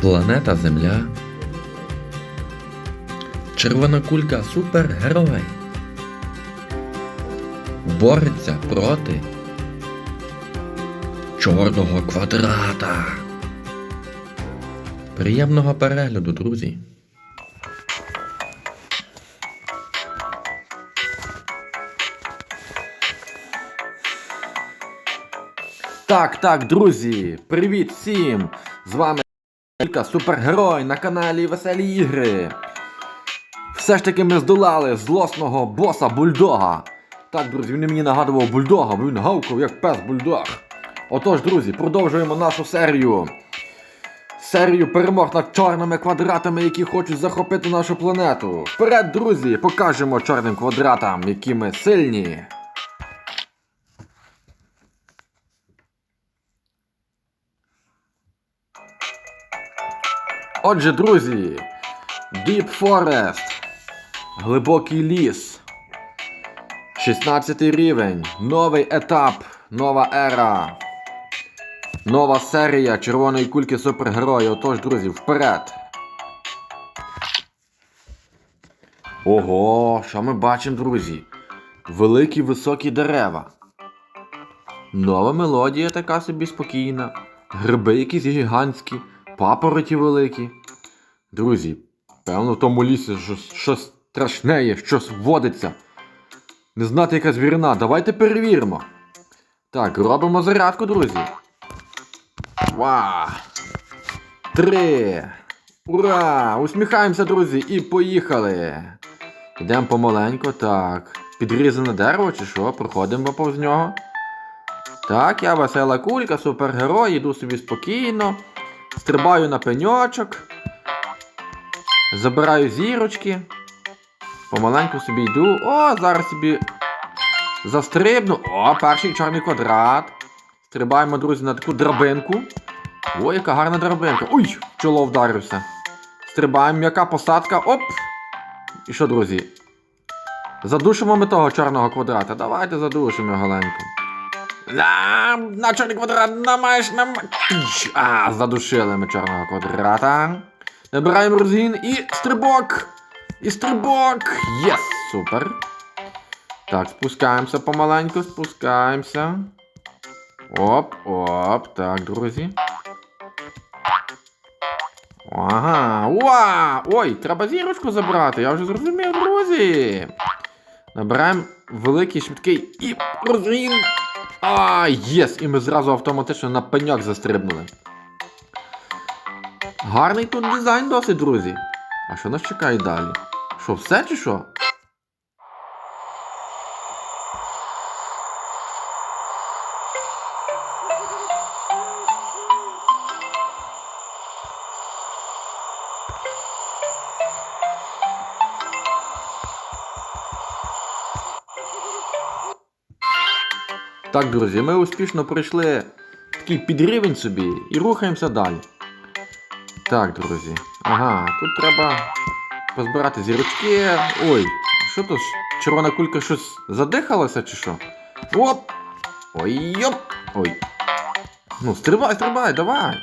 Планета Земля. Червона кулька супергерой. Бореться проти чорного квадрата. Приємного перегляду, друзі. Так, так, друзі, привіт всім! З вами Кілька супергерой на каналі Веселі Ігри. Все ж таки ми здолали злосного боса бульдога. Так, друзі, він мені нагадував бульдога, бо він гавкав як пес бульдог. Отож, друзі, продовжуємо нашу серію. Серію перемог над чорними квадратами, які хочуть захопити нашу планету. Вперед, друзі, покажемо чорним квадратам, які ми сильні. Отже, друзі, Deep Forest, глибокий ліс. 16 рівень, новий етап, нова ера. Нова серія червоної кульки супергерої. Отож, друзі, вперед. Ого, що ми бачимо, друзі? Великі високі дерева. Нова мелодія така собі спокійна. Гриби якісь гігантські, папороті великі. Друзі, певно, в тому лісі щось, щось страшне є, щось водиться. Не знати, яка звірина. Давайте перевіримо. Так, робимо зарядку, друзі. Ва! Три. Ура! Усміхаємося, друзі, і поїхали. Йдемо помаленьку, так. Підрізане дерево чи що? Проходимо повз нього. Так, я весела кулька, супергерой, іду собі спокійно. Стрибаю на пеньочок. Забираю зірочки. Помаленьку собі йду. О, зараз собі застрибну. О, перший чорний квадрат. Стрибаємо, друзі, на таку драбинку. О, яка гарна драбинка. Уй, чоло вдарився. Стрибаємо, м'яка посадка. Оп! І що, друзі? Задушимо ми того чорного квадрата. Давайте задушимо його галенько. На, на чорний квадрат намаєш нам. А, задушили ми чорного квадрата. Набираємо розгін і стрибок! І стрибок! Єс! Супер! Так, спускаємося помаленьку, спускаємося. Оп, оп, так, друзі. Ага, уа! Ой, треба зірочку забрати, я вже зрозумів, друзі. Набираємо великий швидкий і розгін. А, єс! І ми зразу автоматично на пеньок застрибнули. Гарний тут дизайн досить, друзі. А що нас чекає далі? Що, все чи що? Так, друзі, ми успішно пройшли такий підрівень собі і рухаємося далі. Так, друзі. Ага, тут треба позбирати зірочки. Ой, що тут? Червона кулька щось задихалася чи що? Оп! Ой, йоп! Ой. Ну, стрибай, стрибай, давай.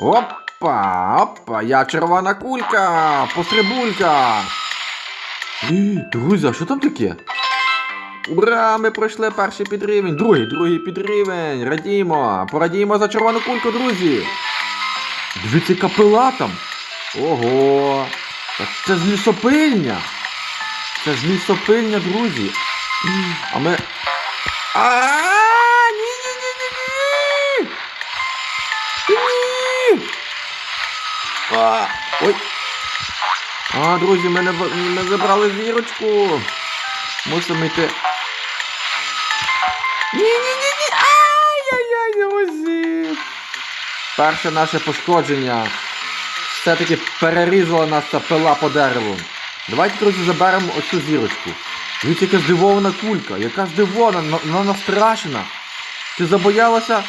Опа! Опа! Я червона кулька! Пострибулька! Друзі, а що там таке? Ура! Ми пройшли перший підрівень, другий, другий підрівень. Радімо! Порадіємо за червону кульку, друзі! Дивіться, яка пила там. Ого! Це з лісопильня! Це з лісопильня, друзі. А ми. А ні ні ні ні ні Ні! А, Ой! А, друзі, ми, не, ми забрали зірочку. Мусимо йти. Ні-ні-ні-ні! Ай-яй-яй, не возіть! Перше наше пошкодження. Все-таки перерізала нас ця пила по дереву. Давайте, друзі, заберемо оцю зірочку. Дивіться, яка здивована кулька, яка здивована, вона настрашена. Ти забоялася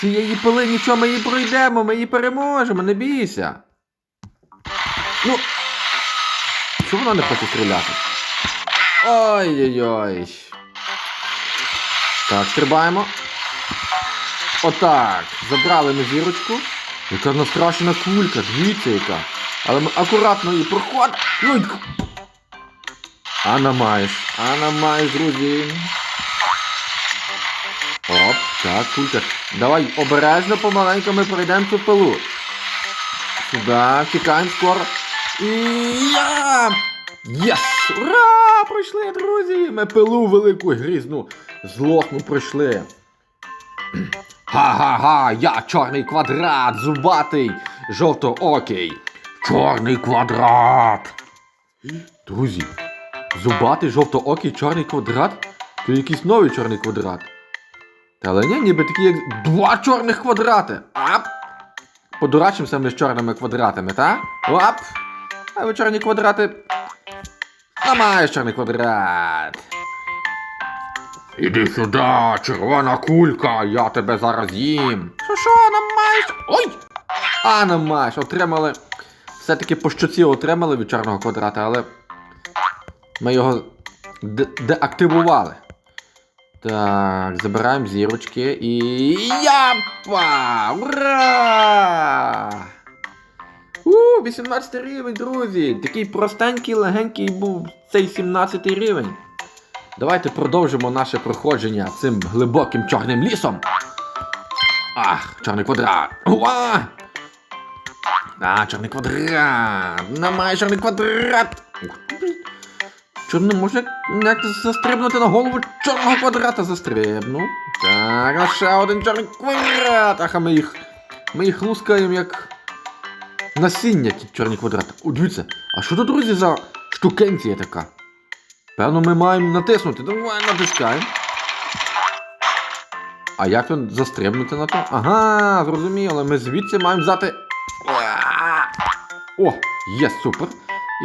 цієї пили, нічого, ми її пройдемо, ми її переможемо, не бійся. Ну. Чому вона не хоче стріляти? Ой-ой-ой. Так, стрибаємо. Отак. Забрали ми зірочку. Яка настрашена кулька, дивіться яка. Але ми акуратно її проход. Ну. Ана маєш, Ана маєш, друзі. Оп, так, кулька. Давай обережно помаленьку ми пройдемо цю пилу. Сюди, тікаємо скоро. І я! Єс! Ура! Пройшли, друзі! Ми пилу велику грізну злосну пройшли. Га-га-га, я чорний квадрат, зубатий, жовтоокий. Чорний квадрат. Друзі, зубатий, жовтоокий, чорний квадрат? То якийсь новий чорний квадрат. Та але ні, ніби такі як два чорних квадрати. Ап! Подурачимося ми з чорними квадратами, та? Оп! А ви чорні квадрати. Ламаєш чорний квадрат. Іди сюди, червона кулька, я тебе зараз їм. Що що, намаєш? Ой! А, намаєш, отримали. Все-таки по щоці отримали від чорного квадрата, але ми його де- деактивували. Так, забираємо зірочки і. Япа! Ура! У, 18 рівень, друзі! Такий простенький, легенький був цей 17 рівень. Давайте продовжимо наше проходження цим глибоким чорним лісом. Ах, чорний квадрат. Уа! А, чорний квадрат. Намає чорний квадрат. Чорно може як застрибнути на голову чорного квадрата застрибну. Так, а ще один чорний квадрат. Ах, а ми їх. Ми їх лускаємо як насіння ті чорні квадрати. О, дивіться, а що тут, друзі, за штукенція така? Певно, ми маємо натиснути. Давай натискаємо. А як тут застрибнути на то? Ага, зрозуміло, ми звідси маємо взяти. О, є, супер.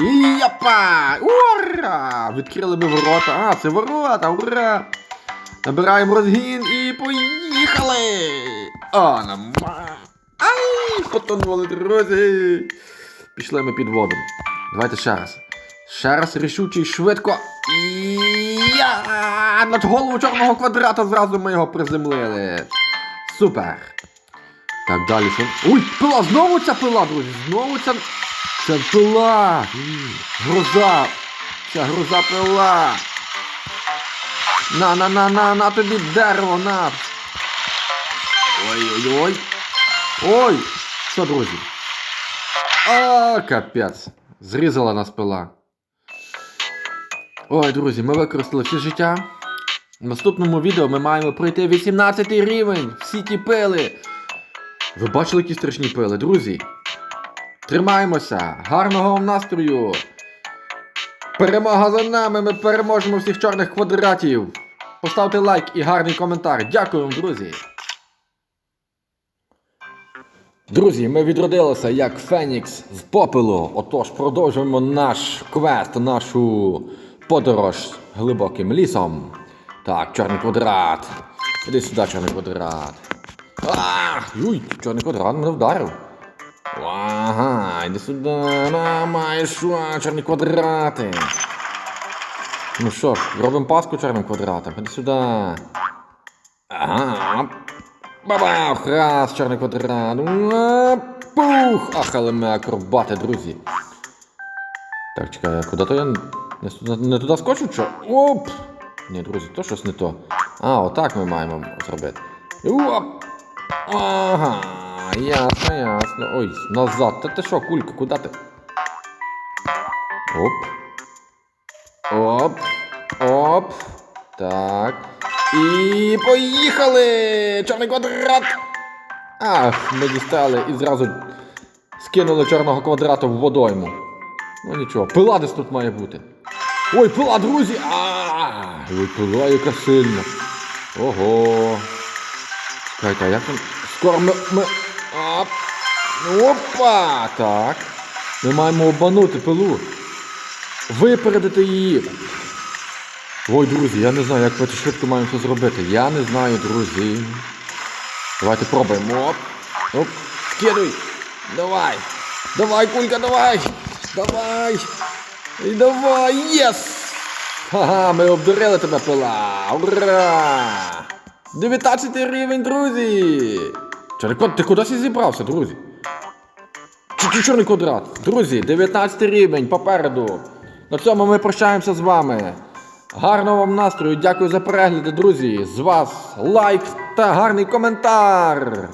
І япа! Ура! Відкрили ми ворота. А, це ворота, ура! Набираємо розгін і поїхали! А, нам. Ай! Потонули, друзі! Пішли ми під воду. Давайте ще раз. Ще раз рішуче і швидко. Я! Над голову чорного квадрата зразу ми його приземлили. Супер! Так, далі що? Ой, пила! Знову ця пила, друзі! Знову ця. Це пила! Гроза! Ця гроза пила! На, на, на, на, на тобі дерево, на! Ой-ой-ой! Ой! Що, друзі? А, капець! Зрізала нас пила. Ой, друзі, ми використали всі життя. В наступному відео ми маємо пройти 18 рівень. Всі ті пили. Ви бачили, які страшні пили, друзі? Тримаємося! Гарного вам настрою! Перемога за нами! Ми переможемо всіх чорних квадратів! Поставте лайк і гарний коментар. Дякую вам, друзі! Друзі, ми відродилися як Фенікс з попелу. Отож, продовжуємо наш квест, нашу подорож глибоким лісом. Так, чорний квадрат. Іди сюди, чорний квадрат. А, юй, чорний квадрат мене вдарив. Ага, іди сюди, на, маєш, чорні квадрати. Ну що ж, робимо паску чорним квадратом. Іди сюди. Ага. Бабах! Раз, чорний квадрат. Пух! Ах, але ми акробати, друзі. Так, чекай, куди то я не, не туди скочу, чи? Оп! Ні, друзі, то щось не то. А, отак ми маємо зробити. Оп! Ага, ясно, ясно. Ой, назад. Та ти що, кулька, куди ти? Оп. Оп. Оп. Так. І поїхали! Чорний квадрат! Ах, ми дістали і зразу скинули чорного квадрата в водойму. Ну нічого, пила десь тут має бути. Ой, пила, друзі! А, Ой, пила яка. Ого. Чекайте, а як там? Скоро ми. ми... Оп. Опа! Так. Ми маємо обманути пилу. Випередити її. Ой, друзі, я не знаю, як ми це швидко маємо це зробити. Я не знаю, друзі. Давайте пробуємо. Оп. Оп. Скидуй. Давай. Давай, кулька, давай. Давай. І давай. Єс! Ага, ми обдурили тебе пила. Ура! 19 рівень, друзі! Черекот, ти кудись зібрався, друзі? який чорний квадрат. Друзі, 19 рівень попереду. На цьому ми прощаємося з вами. Гарного вам настрою, дякую за перегляди, друзі. З вас лайк та гарний коментар.